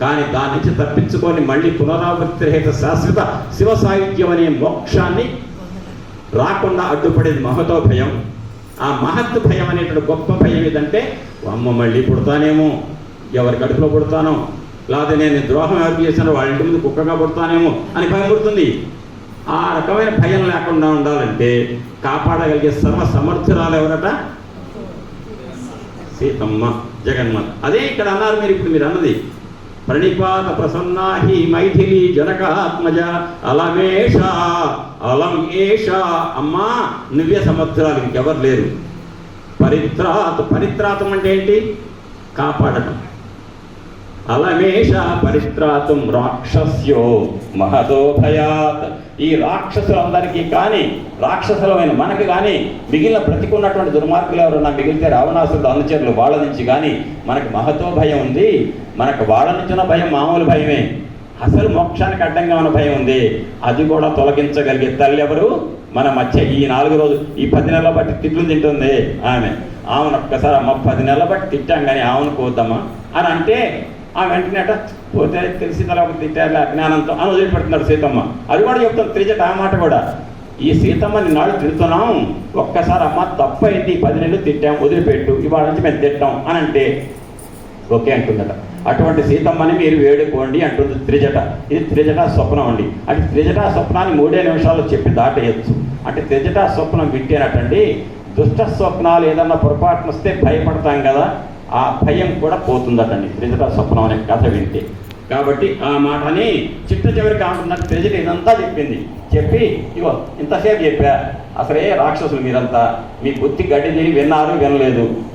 కానీ దాని నుంచి తప్పించుకొని మళ్ళీ పునరావృత్తి రహిత శాశ్వత శివ సాహిత్యం అనే మోక్షాన్ని రాకుండా అడ్డుపడేది మహతో భయం. ఆ మహత్ భయం అనేటువంటి గొప్ప భయం ఏదంటే అమ్మ మళ్ళీ పుడతానేమో ఎవరి కడుపులో పుడతానో లేకపోతే నేను ద్రోహం ఎవరు చేశానో వాళ్ళ ఇంటి ముందు కుక్కగా పుడతానేమో అని భయం పుడుతుంది. ఆ రకమైన భయం లేకుండా ఉండాలంటే కాపాడగలిగే సర్వ సమర్థురాలు ఎవరట? సీతమ్మ జగన్మాత. అదే ఇక్కడ అన్నారు మీరు ఇప్పుడు మీరు అన్నది. ప్రణిపాత ప్రసన్నా హి మైథిలి జనకాత్మజ అలమేష అలం ఏష అమ్మా నువ్వే సమర్థురాలు ఇంకెవరు లేరు. పరిత్రాత పరిత్రాతం అంటే ఏంటి? కాపాడటం. అలమేష పరిత్రాతం రాక్షస్యో మహదోభయాత్ ఈ రాక్షసులందరికీ కానీ రాక్షసులమైన మనకి కానీ మిగిలిన బ్రతికున్నటువంటి దుర్మార్గులు ఎవరన్నా మిగిలితే రావణాసురుడు అనుచరులు వాళ్ళ నుంచి కానీ మనకు మహతో భయం ఉంది మనకు వాళ్ళ నుంచిన భయం మామూలు భయమే. అసలు మోక్షానికి అడ్డంగా ఉన్న భయం ఉంది. అది కూడా తొలగించగలిగే తల్లి ఎవరు? మన మధ్య ఈ నాలుగు రోజులు ఈ పది నెలల బట్టి తిట్లు తింటుంది ఆమె. ఆమెను ఒక్కసారి అమ్మ పది నెలల బట్టి తిట్టాం కానీ ఆమెను కోద్దామా అని అంటే ఆ వెంటనే అట పోతే తెలిసి తర్వాత తిట్టారులే అజ్ఞానంతో అని వదిలిపెడుతున్నాడు సీతమ్మ? అది కూడా చెప్తాను త్రిజట ఆ మాట కూడా. ఈ సీతమ్మని నాడు తిడుతున్నాం. ఒక్కసారి అమ్మ తప్పైంది పది నెలలు తిట్టాం వదిలిపెట్టు ఇవాళ నుంచి మేము తిట్టాం అని అంటే ఓకే అంటుందట. అటువంటి సీతమ్మని మీరు వేడుకోండి అంటుంది త్రిజట. ఇది త్రిజట స్వప్నం అండి. అంటే త్రిజట స్వప్నాన్ని మూడే నిమిషాల్లో చెప్పి దాటేయచ్చు. అంటే త్రిజట స్వప్నం వింటేనటండి దుష్ట స్వప్నాలు ఏదన్నా పొరపాటున వస్తే భయపడతాం కదా. ఆ భయం కూడా పోతుందటండి. త్రిజట స్వప్నం అనే కథ వింటే. కాబట్టి ఆ మాటని చిట్ట చివరికి ఆమె ప్రజలు ఇదంతా చెప్పింది. చెప్పి ఇగో ఇంతసేపు చెప్పా. అసలే రాక్షసులు మీరంతా. మీ బుద్ధి గడ్డి తిరిగి విన్నారు వినలేదు.